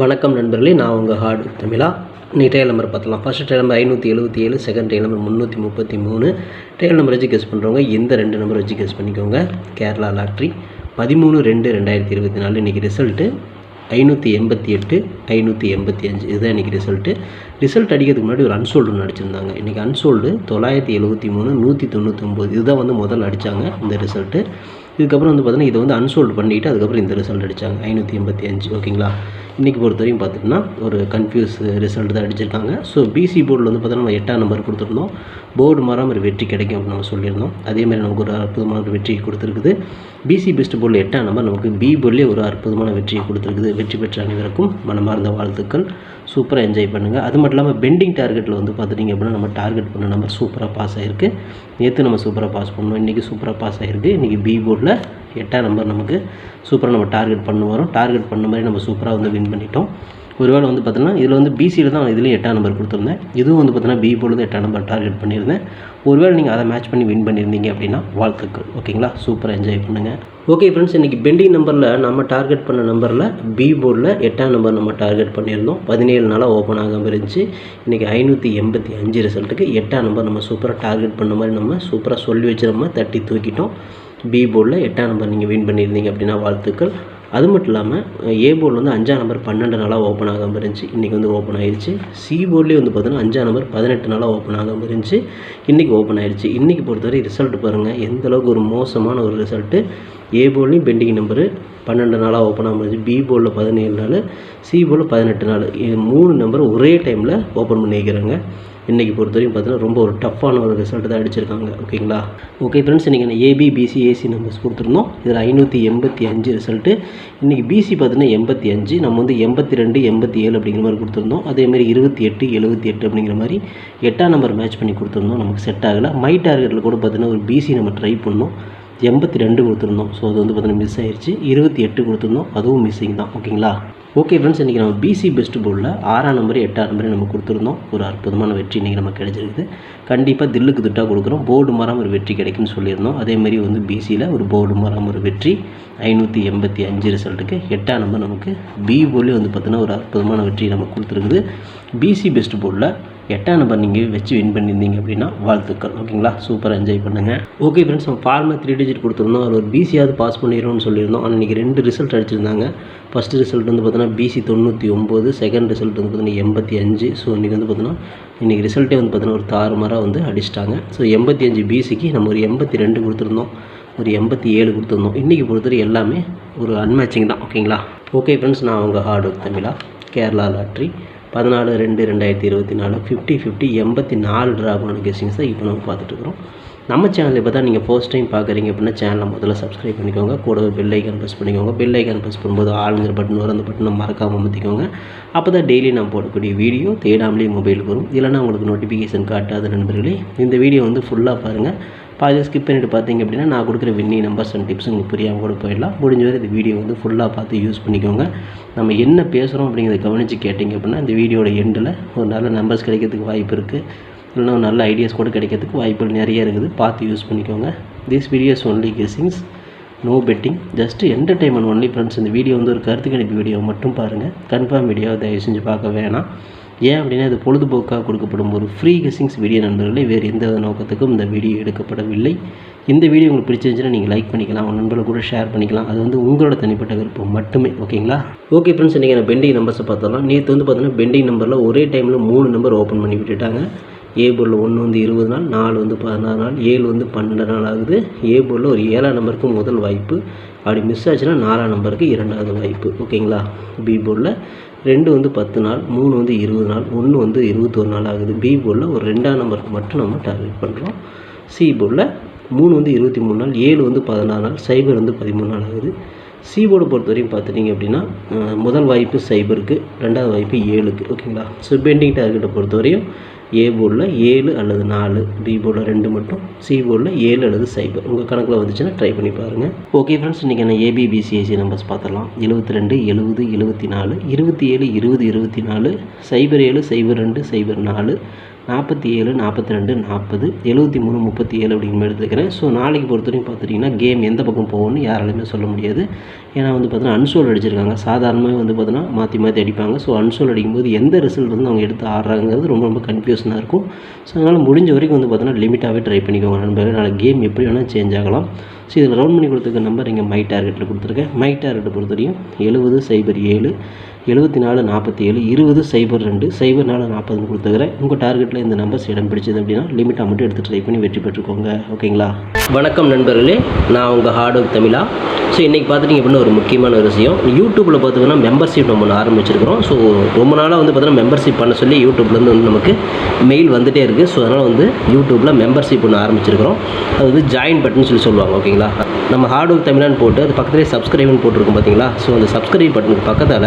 வணக்கம் நண்பர்களே நான் உங்கள் ஹார்டு தமிழா. இன்னைக்கு ட்ரையல் நம்பர் பார்த்தலாம் ஃபஸ்ட் ட்ரையல் நம்பர் ஐநூற்றி எழுபத்தி ஏழு செகண்ட் ட்ரையல் நம்பர் முந்நூற்றி முப்பத்தி மூணு. ட்ரையல் நம்பர் வச்சு கெஸ் பண்ணுறவங்க இந்த ரெண்டு நம்பர் வச்சு கெஸ் பண்ணிக்கோங்க. கேரளா லாட்ரி பதிமூணு ரெண்டு ரெண்டாயிரத்தி இருபத்தி நாலு. இன்றைக்கி ரிசல்ட்டு ஐநூற்றி எண்பத்தி எட்டு ஐநூற்றி எண்பத்தி அஞ்சு. இதுதான் இன்றைக்கி ரிசல்ட்டு ரிசல்ட் அடிக்கிறதுக்கு முன்னாடி ஒரு அன்சோல்டு ஒன்று அடிச்சிருந்தாங்க. இன்றைக்கி அன்சோல்டு தொள்ளாயிரத்தி எழுபத்தி மூணு நூற்றி தொண்ணூற்றொம்பது இதுதான் வந்து முதல்ல அடித்தாங்க இந்த ரிசல்ட்டு இதுக்கப்புறம் வந்து பார்த்தீங்கன்னா இதை வந்து அன்சோல்டு பண்ணிவிட்டு அதுக்கப்புறம் இந்த ரிசல்ட் அடித்தாங்க ஐநூற்றி எண்பத்தி அஞ்சு ஓகேங்களா? இன்றைக்கி பொறுத்த வரைக்கும் ஒரு கன்ஃபியூஸ் ரிசல்ட் தான் அடிச்சிருக்காங்க. ஸோ பிசி போர்டில் வந்து பார்த்தீங்கன்னா நம்ம எட்டாம் நம்பர் கொடுத்துருந்தோம். போர்டு மாறாமல் ஒரு வெற்றி கிடைக்கும் அப்படின்னு நம்ம சொல்லியிருந்தோம். அதேமாதிரி நமக்கு ஒரு அற்புதமான ஒரு வெற்றி கொடுத்துருக்குது. பிசி பெஸ்ட் போர்டில் எட்டாம் நம்பர் நமக்கு பி போர்ட்லேயே ஒரு அற்புதமான வெற்றியை கொடுத்துருக்குது. வெற்றி பெற்ற அனைவருக்கும் மனமார்ந்த வாழ்த்துக்கள். சூப்பராக என்ஜாய் பண்ணுங்கள் அது மட்டும் இல்லாமல் பெண்டிங் டார்கெட்டில் வந்து பார்த்துட்டிங்க அப்படின்னா நம்ம டார்கெட் பண்ண நம்பர் சூப்பராக பாஸ் ஆகிருக்கு நேற்று நம்ம சூப்பராக பாஸ் பண்ணோம். இன்றைக்கி சூப்பராக பாஸ் ஆகிருக்கு இன்றைக்கி பி போர்டில் எட்டாம் நம்பர் நமக்கு சூப்பராக நம்ம டார்கெட் பண்ண வரோம். டார்கெட் பண்ண மாதிரி நம்ம சூப்பராக வந்து வின் பண்ணிட்டோம். ஒருவேளை வந்து பார்த்தோன்னா இதில் வந்து பிசியில் தான் இதுலேயும் எட்டாம் நம்பர் கொடுத்துருந்தேன். இதுவும் வந்து பார்த்தீங்கன்னா பி போர்டு எட்டாம் நம்பர் டார்கெட் பண்ணியிருந்தேன். ஒருவேளை நீங்கள் அதை மேட்ச் பண்ணி வின் பண்ணியிருந்தீங்க அப்படின்னா வாழ்த்துக்கள். ஓகேங்களா சூப்பராக என்ஜாய் பண்ணுங்கள் ஓகே ஃப்ரெண்ட்ஸ் இன்றைக்கி பெண்டிங் நம்பரில் நம்ம டார்கெட் பண்ண நம்பரில் பி போர்டில் எட்டாம் நம்பர் நம்ம டார்கெட் பண்ணியிருந்தோம். பதினேழு நாளாக ஓப்பன் ஆகாமல் இருந்துச்சு. இன்றைக்கி ஐநூற்றி எண்பத்தி அஞ்சு ரிசல்ட்டுக்கு எட்டாம் நம்பர் நம்ம சூப்பராக டார்கெட் பண்ண மாதிரி நம்ம சூப்பராக சொல்லி வச்சு நம்ம தட்டி தூக்கிட்டோம். பி போர்டில் எட்டாம் நம்பர் நீங்கள் வின் பண்ணியிருந்தீங்க அப்படின்னா வாழ்த்துக்கள். அது மட்டும் இல்லாமல் ஏ போர்டில் வந்து அஞ்சாம் நம்பர் பன்னெண்டு நாளாக ஓப்பன் ஆகாமல் இருந்துச்சு. இன்றைக்கி வந்து ஓப்பன் ஆயிடுச்சு சி போர்ட்லேயே வந்து பார்த்தீங்கன்னா அஞ்சாம் நம்பர் பதினெட்டு நாளாக ஓப்பன் ஆகாமல் இருந்துச்சு. இன்றைக்கி ஓப்பன் ஆயிடுச்சு இன்றைக்கி பொறுத்தவரை ரிசல்ட் பாருங்கள் எந்தளவுக்கு ஒரு மோசமான ஒரு ரிசல்ட்டு ஏ போல்லையும் பெண்டிங் நம்பரு. பன்னெண்டு நாளாக ஓப்பன் ஆகாமல் இருந்துச்சு. பி போலில் பதினேழு நாள் சி போலில் பதினெட்டு நாள். இது மூணு நம்பர் ஒரே டைமில் ஓப்பன் பண்ணி வைக்கிறாங்க. இன்றைக்கி பொறுத்த வரைக்கும் பார்த்தீங்கன்னா ரொம்ப ஒரு டஃப்பான ஒரு ரிசல்ட் தான் அடிச்சிருக்காங்க. ஓகேங்களா ஓகே ஃப்ரெண்ட்ஸ் இன்றைக்கி நான் ஏபி பிசி ஏசி நம்பர்ஸ் கொடுத்துருந்தோம். இதில் ஐநூற்றி எண்பத்தி அஞ்சு ரிசல்ட்டு இன்றைக்கி பிசி பார்த்தீங்கன்னா எண்பத்தி அஞ்சு நம்ம வந்து எண்பத்தி ரெண்டு எண்பத்தி ஏழு அப்படிங்கிற மாதிரி கொடுத்துருந்தோம். அதேமாதிரி இருபத்தி எட்டு எழுபத்தி எட்டு அப்படிங்கிற மாதிரி எட்டாம் நம்பர் மேட்ச் பண்ணி கொடுத்துருந்தோம். நமக்கு செட் ஆகலை. மை டார்கெட்டில் கூட பார்த்தீங்கன்னா ஒரு பிசி நம்ம ட்ரை பண்ணோம். எண்பத்தி ரெண்டு கொடுத்துருந்தோம். ஸோ அது வந்து பார்த்தீங்கன்னா மிஸ் ஆயிடுச்சு இருபத்தி எட்டு கொடுத்துருந்தோம். அதுவும் மிஸ்ஸிங் தான். ஓகேங்களா? ஓகே ஃப்ரெண்ட்ஸ் இன்றைக்கி நம்ம பிசி பெஸ்ட் போர்டில் ஆறாம் நம்பர் எட்டாம் நம்பர் நம்ம கொடுத்துருந்தோம். ஒரு அற்புதமான வெற்றி இன்றைக்கி நமக்கு கிடைச்சிருக்குது. கண்டிப்பாக தில்லுக்கு திட்டாக கொடுக்குறோம். போர்டு மாறாமல் ஒரு வெற்றி கிடைக்கும்னு சொல்லியிருந்தோம். அதேமாதிரி வந்து பிசியில் ஒரு போர்டு மாறாமல் ஒரு வெற்றி. ஐநூற்றி எண்பத்தி அஞ்சு ரிசல்ட்டுக்கு எட்டாம் நம்பர் நமக்கு பி போர்ட்லேயே வந்து பார்த்திங்கன்னா ஒரு அற்புதமான வெற்றி நமக்கு கொடுத்துருக்குது. பிசி பெஸ்ட் போர்டில் எட்டாம் நம்பர் நீங்கள் வச்சு வின் பண்ணியிருந்தீங்க அப்படின்னா வாழ்த்துக்கள். ஓகேங்களா சூப்பராக என்ஜாய் பண்ணுங்கள் ஓகே ஃப்ரெண்ட்ஸ் நம்ம ஃபார்மில் த்ரீ டிஜிட் கொடுத்துருந்தோம். அதில் ஒரு பிசியாவது பாஸ் பண்ணிடுறோம்னு சொல்லியிருந்தோம். அன்றைக்கி ரெண்டு ரிசல்ட் அடிச்சிருந்தாங்க. ஃபஸ்ட்டு ரிசல்ட் வந்து பார்த்தீங்கன்னா பிசி தொண்ணூற்றி ஒம்பது செகண்ட் ரிசல்ட் வந்து பார்த்தீங்கன்னா எண்பத்தி அஞ்சு. ஸோ இன்றைக்கி வந்து பார்த்தீங்கன்னா இன்றைக்கி ரிசல்ட்டே வந்து பார்த்தீங்கன்னா ஒரு தாறுமாறாக வந்து அடிச்சிட்டாங்க. ஸோ எண்பத்தி அஞ்சு பிசிக்கு நம்ம ஒரு எண்பத்தி ரெண்டு கொடுத்துருந்தோம். ஒரு எண்பத்தி ஏழு கொடுத்துருந்தோம். இன்றைக்கி பொறுத்தவரை எல்லாமே ஒரு அன்மேட்சிங் தான். ஓகேங்களா ஓகே ஃப்ரெண்ட்ஸ் நான் அவங்க ஹார்ட் ஒர்க் தமிழா. கேரளா லாட்ரி பதினாலு ரெண்டு ரெண்டாயிரத்தி இருபத்தி நாலு ஃபிஃப்டி ஃபிஃப்டி எண்பத்தி நாலு ட்ராகனோட கெஸ்டிங்ஸ் தான் இப்போ நம்ம பார்த்துட்ருக்குறோம் நம்ம சேனல் இப்போ தான் நீங்கள் ஃபர்ஸ்ட் டைம் பார்க்குறீங்க அப்படின்னா சேனலை முதல்ல சப்ஸ்கிரைப் பண்ணிக்கோங்க. கூடவே பெல் ஐக்கான் ப்ரெஸ் பண்ணிக்கோங்க. பெல் ஐக்கான் ப்ரெஸ் பண்ணும்போது ஆளுங்கிற பட்டன் வரும் அந்த பட்டனை மறக்காமல் அமுத்திக்கோங்க. அப்போ தான் டெய்லி நான் போடக்கூடிய வீடியோ தேடாமலே மொபைலுக்கு வரும். இல்லைனா உங்களுக்கு நோட்டிஃபிகேஷன் காட்டாத நண்பர்களே இந்த வீடியோ வந்து ஃபுல்லாக பாருங்கள் பாதி ஸ்கிப் பண்ணிட்டு பார்த்தீங்க அப்படின்னா நான் கொடுக்குற வின்னி நம்பர்ஸ் அண்ட் டிப்ஸ் உங்களுக்கு புரியாமல் கூட போயிடலாம். முடிஞ்ச வரை இந்த வீடியோ வந்து ஃபுல்லாக பார்த்து யூஸ் பண்ணிக்கோங்க. நம்ம என்ன பேசுகிறோம் அப்படிங்கிறத கவனித்து கேட்டிங்க அப்படின்னா இந்த வீடியோட எண்டில் ஒரு நல்ல நம்பர்ஸ் கிடைக்கிறதுக்கு வாய்ப்பு இருக்குது இல்லைனா ஒரு நல்ல ஐடியாஸ் கூட கிடைக்கிறதுக்கு வாய்ப்புகள் நிறைய இருக்குது. பார்த்து யூஸ் பண்ணிக்கோங்க. This videos only guessings no betting just entertainment only friends இந்த வீடியோ வந்து ஒரு கருத்து கணிப்பு வீடியோ மட்டும் பாருங்கள் கன்ஃபார்ம் வீடியோ தயவு செஞ்சு பார்க்க வேணாம். ஏன் அப்படின்னா இது பொழுதுபோக்காக கொடுக்கப்படும் ஒரு ஃப்ரீ கெஸிங்ஸ் வீடியோ நண்பர்களே வேறு எந்த நோக்கத்துக்கும் இந்த வீடியோ எடுக்கப்படவில்லை. இந்த வீடியோ உங்களுக்கு பிடிச்சிருந்துச்சுன்னா நீங்கள் லைக் பண்ணிக்கலாம் உங்கள் நண்பர்கள் கூட ஷேர் பண்ணிக்கலாம். அது வந்து உங்களோட தனிப்பட்ட விருப்பம் மட்டுமே ஓகேங்களா? ஓகே ஃப்ரெண்ட்ஸ் இன்றைக்கி நான் பெண்டிங் நம்பர்ஸை பார்த்தலாம் நேற்று வந்து பார்த்தீங்கன்னா பெண்டிங் நம்பரில் ஒரே டைமில் மூணு நம்பர் ஓப்பன் பண்ணி விட்டுட்டாங்க. ஏ ஒன்று வந்து இருபது நாள் நாலு வந்து பதினாறு நாள் ஏழு வந்து பன்னெண்டு நாள் ஆகுது. ஏ ஒரு ஏழாம் நம்பருக்கு முதல் வாய்ப்பு. அப்படி மிஸ் ஆச்சுன்னா நாலாம் நம்பருக்கு இரண்டாவது வாய்ப்பு ஓகேங்களா? பி போர்டில் ரெண்டு வந்து பத்து நாள் மூணு வந்து இருபது நாள் ஒன்று வந்து இருபத்தொரு நாள் ஆகுது. பி போர்டில் ஒரு ரெண்டாம் நம்பருக்கு மட்டும் நம்ம டார்கெட் பண்ணுறோம் சி போர்டில் மூணு வந்து இருபத்தி மூணு நாள் ஏழு வந்து பதினாறு நாள் சைபர் வந்து பதிமூணு நாள் ஆகுது. சி போர்டை பொறுத்த வரையும் பார்த்துட்டிங்க அப்படின்னா முதல் வாய்ப்பு சைபருக்கு ரெண்டாவது வாய்ப்பு ஏழுக்கு ஓகேங்களா ஸோ பெண்டிங் டார்கெட்டை பொறுத்த வரையும் ஏ போர்டில் ஏழு அல்லது நாலு பி போர்டில் ரெண்டு மட்டும் சி போர்டில் ஏழு அல்லது சைபர் உங்கள் கணக்கில் வந்துச்சுன்னா ட்ரை பண்ணி பாருங்கள் ஓகே ஃப்ரெண்ட்ஸ் இன்றைக்கி நான் ஏபிபிசிஐசி நம்பர்ஸ் பார்த்துடலாம் எழுபத்தி ரெண்டு எழுபது எழுபத்தி நாலு இருபத்தி ஏழு இருபது இருபத்தி நாலு சைபர் ஏழு சைபர் ரெண்டு சைபர் நாலு நாற்பத்தி ஏழு நாற்பத்தி ரெண்டு நாற்பது எழுபத்தி மூணு முப்பத்தி ஏழு அப்படிங்கிற எடுத்துக்கிறேன். ஸோ நாளைக்கு பொறுத்த வரைக்கும் பார்த்துட்டிங்கன்னா கேம் எந்த பக்கம் போகும்னு யாராலையுமே சொல்ல முடியாது. ஏன்னா வந்து பார்த்தீங்கன்னா அன்சோல் அடிச்சிருக்காங்க. சாதாரணமாக வந்து பார்த்தீங்கன்னா மாற்றி மாற்றி அடிப்பாங்க. ஸோ அன்சோல் அடிக்கும்போது எந்த ரிசல்ட் வந்து அவங்க எடுத்து ஆடுறாங்கிறது ரொம்ப ரொம்ப கன்ஃபியூஷனாக இருக்கும். ஸோ அதனால் முடிஞ்ச வரைக்கும் வந்து பார்த்தீங்கன்னா லிமிட்டாகவே ட்ரை பண்ணிக்கோங்க நண்பர்கள். நாளைக்கு கேம் எப்படி வேணால் சேஞ்ச் ஆகலாம். ஸோ இதில் ரவுண்ட் பண்ணி கொடுத்துருக்க நம்பர் இங்கே மை டார்கெட்டில் கொடுத்துருக்கேன். மை டார்கெட்டை பொறுத்த வரையும் எழுபது சைபர் ஏழு. எழுபத்தி நாலு நாற்பத்தி ஏழு இருபது சைபர் ரெண்டு சைபர் நாலு நாற்பதுன்னு கொடுத்துக்கிறேன் உங்கள் டார்கெட்டில் இந்த நம்பர்ஸ் இடம் பிடிச்சது அப்படின்னா லிமிட்டாக மட்டும் எடுத்து ட்ரை பண்ணி வெற்றி பெற்றுக்கோங்க. ஓகேங்களா? வணக்கம் நண்பர்களே. நான் உங்கள் ஹார்ட் ஒர்க் தமிழா. ஸோ இன்றைக்கி பார்த்துட்டிங்க அப்படின்னா ஒரு முக்கியமான ஒரு விஷயம். யூடியூப்பில் பார்த்தீங்கன்னா மெம்பர்ஷிப் நம்ம ஒன்று ஆரம்பிச்சிருக்கிறோம். ஸோ ரொம்ப நாளாக வந்து பார்த்தீங்கன்னா மெம்பர்ஷிப் பண்ண சொல்லி யூடியூப்லேருந்து வந்து நமக்கு மெயில் வந்துகிட்டே இருக்குது ஸோ அதனால் வந்து யூடியூப்பில் மெம்பர்ஷிப் ஒன்று ஆரம்பிச்சிருக்கிறோம். அது வந்து ஜாயின் பட்டன் சொல்லி சொல்லுவாங்க. ஓகேங்களா? நம்ம ஹார்ட் ஒர்க் தமிழான்னு போட்டு அது பக்கத்துலேயே சப்ஸ்கிரைப்னு போட்டிருக்கோம் பார்த்தீங்களா ஸோ அந்த சப்ஸ்கிரைப் பட்டனுக்கு பக்கத்தால்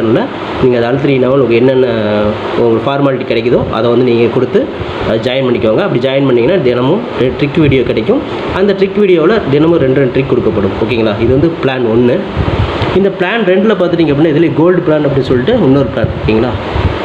மாற்றணும்னா நீங்கள் அதை அழுத்துறீங்கன்னா உங்களுக்கு என்னென்ன உங்களுக்கு ஃபார்மாலிட்டி கிடைக்குதோ அதை வந்து நீங்கள் கொடுத்து ஜாயின் பண்ணிக்கோங்க. அப்படி ஜாயின் பண்ணிங்கன்னா தினமும் ட்ரிக் வீடியோ கிடைக்கும். அந்த ட்ரிக் வீடியோவில் தினமும் ரெண்டு ரெண்டு ட்ரிக் கொடுக்கப்படும். ஓகேங்களா? இது வந்து பிளான் ஒன்று இந்த பிளான் ரெண்டில் பார்த்துட்டிங்க அப்படின்னா இதில் கோல்டு பிளான் அப்படின்னு சொல்லிட்டு இன்னொரு பிளான் ஓகேங்களா?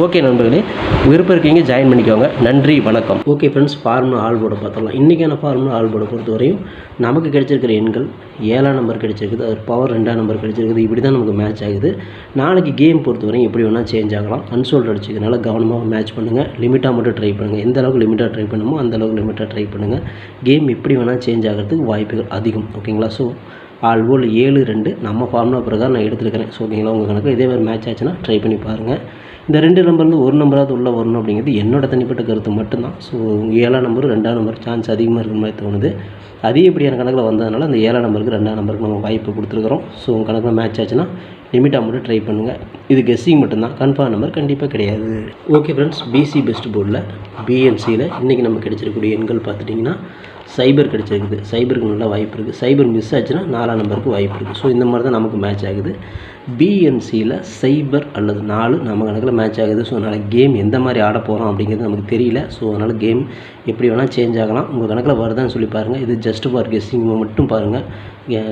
ஓகே நண்பர்களே விருப்பம் இருக்கீங்க ஜாயின் பண்ணிக்கோங்க. நன்றி வணக்கம். ஓகே ஃப்ரெண்ட்ஸ் ஃபார்முலா ஆல் போர்டை பார்த்துடலாம். இன்றைக்கான ஃபார்முலா ஆல் போர்டை பொறுத்த வரையும் நமக்கு கிடைச்சிருக்கிற எண்கள் ஏழாம் நம்பர் கிடைச்சிருக்குது. அது பவர் ரெண்டாம் நம்பர் கிடைச்சிருக்குது. இப்படி தான் நமக்கு மேட்ச் ஆகுது. நாளைக்கு கேம் பொறுத்த வரையும் எப்படி வேணால் சேஞ்ச் ஆகலாம். அன்சோல்ட் அடிச்சதுனால கவனமாக மேட்ச் பண்ணுங்கள் லிமிட்டாக மட்டும் ட்ரை பண்ணுங்கள் எந்த அளவுக்கு லிமிட்டாக ட்ரை பண்ணுமோ அந்த அளவுக்கு லிமிட்டாக ட்ரை பண்ணுங்கள் கேம் எப்படி வேணால் சேஞ்ச் ஆகிறதுக்கு வாய்ப்புகள் அதிகம். ஓகேங்களா ஸோ ஆல் போல் ஏழு ரெண்டு நம்ம ஃபார்முலா பிரகாரம் நான் எடுத்துருக்கிறேன். ஸோ ஓகேங்களா உங்கள் கணக்கு இதே மாதிரி மேட்ச் ஆச்சுன்னா ட்ரை பண்ணி பாருங்கள் இந்த ரெண்டு நம்பர்லேருந்து ஒரு நம்பராவது உள்ளே வரணும் அப்படிங்கிறது என்னோட தனிப்பட்ட கருத்து மட்டும்தான். ஸோ ஏழாம் நம்பர் ரெண்டாம் நம்பர் சான்ஸ் அதிகமாக இருக்கிற மாதிரி தோணுது. அதிகப்படியான கணக்கில் வந்ததுனால அந்த ஏழாம் நம்பருக்கு ரெண்டாம் நம்பருக்கு நம்ம வாய்ப்பு கொடுத்துருக்குறோம். ஸோ உங்கள் கணக்கில் மேட்ச் ஆச்சுன்னா லிமிட்டாக மட்டும் ட்ரை பண்ணுங்கள் இது கெஸ்ஸிங் மட்டும்தான். கன்ஃபார்ம் நம்பர் கண்டிப்பாக கிடையாது. ஓகே ஃப்ரெண்ட்ஸ் பிசி பெஸ்ட் போர்டில் பிஎன்சியில் இன்றைக்கி நம்ம கிடைச்சிருக்கக்கூடிய எண்கள் பார்த்துட்டிங்கன்னா சைபர் கிடச்சிருக்குது. சைபருக்கு நல்ல வாய்ப்பு இருக்குது சைபர் மிஸ் ஆச்சுன்னா நாலாம் நம்பருக்கு வாய்ப்பு இருக்குது ஸோ இந்த மாதிரி தான் நமக்கு மேட்ச் ஆகுது. பிஎன்சியில் சைபர் அல்லது நாலு நம்ம கணக்கில் மேட்ச் ஆகுது. ஸோ அதனால் கேம் எந்த மாதிரி ஆட போகிறோம் அப்படிங்கிறது நமக்கு தெரியல. ஸோ அதனால் கேம் எப்படி வேணால் சேஞ்ச் ஆகலாம். உங்கள் கணக்கில் வருதான்னு சொல்லி பாருங்கள் இது ஜஸ்ட் ஃபார் கெஸ்ஸிங் மட்டும் பாருங்கள்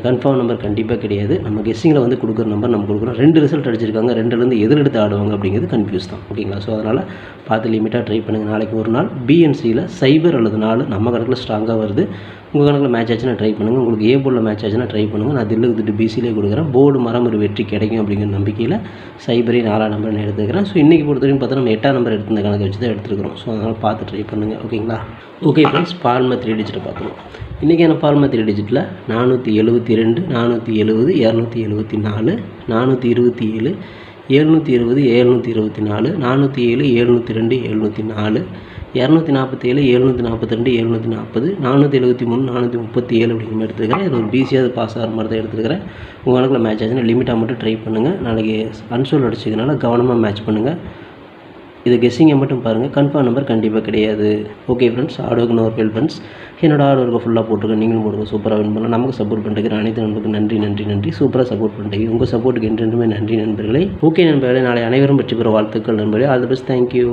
கன்ஃபார்ம் நம்பர் கண்டிப்பாக கிடையாது. நம்ம கெஸ்ஸிங்கில் வந்து கொடுக்குற நம்பர் நம்ம கொடுக்குறோம். ரெண்டு ரிசல்ட் அடிச்சிருக்காங்க. ரெண்டுலேருந்து எதில் எடுத்து ஆடுவாங்க அப்படிங்கிறது கன்ஃபியூஸ் தான். ஓகேங்களா ஸோ அதனால் பார்த்து லிமிட்டாக ட்ரை பண்ணுங்கள் நாளைக்கு ஒரு நாள் பிஎன்சியில் சைபர் அல்லது நாலு நம்ம கணக்கில் ஸ்ட்ராங்காக வருது. உங்கள் கணக்கில் மேட்ச் ஆச்சுன்னா ட்ரை பண்ணுங்கள் உங்களுக்கு ஏ போர்டில் மேட்ச் ஆச்சுன்னா ட்ரை பண்ணுங்கள் நான் தில்லு திட்டு பிசிலே கொடுக்குறேன். போர்டு மரம் ஒரு வெற்றி கிடைக்கும் அப்படிங்கிற நம்பிக்கையில் சைபரி நாலாம் நம்பர் நான் எடுத்துக்கிறேன். ஸோ இன்றைக்கி பொறுத்த வரைக்கும் பார்த்தா நம்ம எட்டாம் நம்பர் எடுத்த கணக்கு வச்சு தான் எடுத்துருக்கிறோம். ஸோ அதனால் பார்த்து ட்ரை பண்ணுங்கள் ஓகேங்களா ஓகே ஃப்ரெண்ட்ஸ் பால்மா த்ரீ டிஜிட்டை பார்க்கணும். இன்றைக்கான பால்மா த்ரீ டிஜிட்டில் நானூற்றி எழுபத்தி ரெண்டு நானூற்றி எழுபது இரநூத்தி எழுபத்தி நாலு நானூற்றி இருபத்தி ஏழு எழுநூற்றி இருபது எழுநூற்றி இருபத்தி நாலு நானூற்றி ஏழு எழுநூற்றி ரெண்டு எழுநூற்றி நாலு இரநூத்தி நாற்பத்தேழு எழுநூற்றி நாற்பத்தி ரெண்டு எழுநூற்றி நாற்பது நானூற்றி எழுபத்தி மூணு நானூற்றி முப்பத்தி ஏழு அப்படிங்கிற எடுத்துருக்கிறேன். எடுத்துக்கிறேன் இது ஒரு பிசியாக பாஸ் ஆகிற மாதிரி தான் எடுத்துக்கிறேன் உங்கள் கணக்கில் மேட்ச் ஆச்சுன்னா லிமிட்டாக மட்டும் ட்ரை பண்ணுங்கள் நாளைக்கு அன்சோல் அடிச்சதுனால கவனமாக மேட்ச் பண்ணுங்கள் இது கெஸ்ஸிங்கை மட்டும் பாருங்கள் கன்ஃபார்ம் நம்பர் கண்டிப்பாக கிடையாது. ஓகே ஃப்ரெண்ட்ஸ் ஆர்டருக்கு நோர் ஃபெல் ஃப்ரெண்ட்ஸ் என்னோட ஆர்டருக்கு ஃபுல்லாக போட்டிருக்கேன். நீங்களும் போடுங்க சூப்பராக வின் பண்ணலாம். நமக்கு சப்போர்ட் பண்ணுறதுக்கு அனைத்து நண்பருக்கு நன்றி நன்றி நன்றி. சூப்பராக சப்போர்ட் பண்ணுறீங்க உங்கள் சப்போர்ட்டுக்கு என்றென்றுமே நன்றி நண்பர்களே. ஓகே நண்பர்களே நாளை அனைவரும் பற்றி பெற வாழ்த்துக்கள் நண்பர்களே. All the best thank you